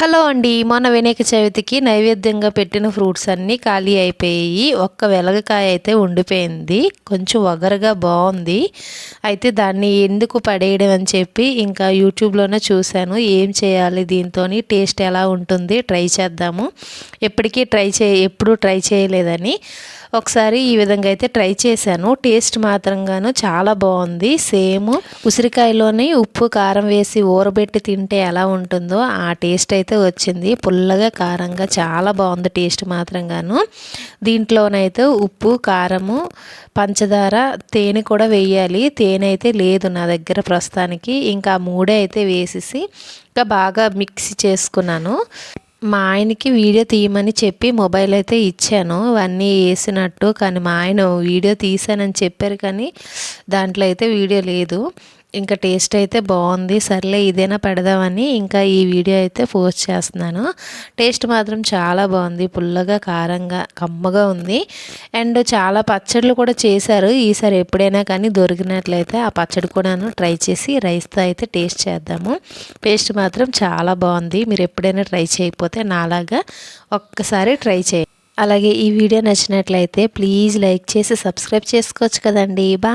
Hello అండి మొన్న వినాయక చవితికి నైవేద్యంగా పెట్టిన ఫ్రూట్స్ అన్నీ ఖాళీ అయిపోయి ఒక్క వెలగకాయ అయితే ఉండిపోయింది. కొంచెం వగరగా బాగుంది. అయితే దాన్ని ఎందుకు పడేయడం అని చెప్పి ఇంకా యూట్యూబ్లోనే చూశాను. ఏం చేయాలి దీంతో టేస్ట్ ఎలా ఉంటుంది ట్రై చేద్దాము. ఎప్పటికీ ట్రై చే ఎప్పుడూ ట్రై చేయలేదని. ఒకసారి ఈ విధంగా అయితే ట్రై చేశాను. టేస్ట్ మాత్రంగాను చాలా బాగుంది. సేమ్ ఉసిరికాయలోని ఉప్పు కారం వేసి ఊరబెట్టి తింటే ఎలా ఉంటుందో ఆ టేస్ట్ అయితే వచ్చింది. పుల్లగా కారంగా చాలా బాగుంది టేస్ట్ మాత్రంగాను. దీంట్లోనైతే ఉప్పు కారము పంచదార తేనె కూడా వేయాలి. తేనె అయితే లేదు నా దగ్గర ప్రస్తుతానికి. ఇంకా మూడే అయితే వేసేసి ఇంకా బాగా మిక్స్ చేసుకున్నాను. మా ఆయనకి వీడియో తీయమని చెప్పి మొబైల్ అయితే ఇచ్చాను. అవన్నీ వేసినట్టు కానీ మా ఆయన వీడియో తీసానని చెప్పారు కానీ దాంట్లో అయితే వీడియో లేదు. ఇంకా టేస్ట్ అయితే బాగుంది. సర్లే ఇదేనా పెడదామని ఇంకా ఈ వీడియో అయితే పోస్ట్ చేస్తున్నాను. టేస్ట్ మాత్రం చాలా బాగుంది. పుల్లగా కారంగా కమ్మగా ఉంది. అండ్ చాలా పచ్చళ్ళు కూడా చేశారు. ఈసారి ఎప్పుడైనా కానీ దొరికినట్లయితే ఆ పచ్చడి కూడాను ట్రై చేసి రైస్తో అయితే టేస్ట్ చేద్దాము. టేస్ట్ మాత్రం చాలా బాగుంది. మీరు ఎప్పుడైనా ట్రై చేయకపోతే నాలాగా ఒక్కసారి ట్రై చేయండి. అలాగే ఈ వీడియో నచ్చినట్లయితే ప్లీజ్ లైక్ చేసి సబ్స్క్రైబ్ చేసుకోవచ్చు కదండి. బా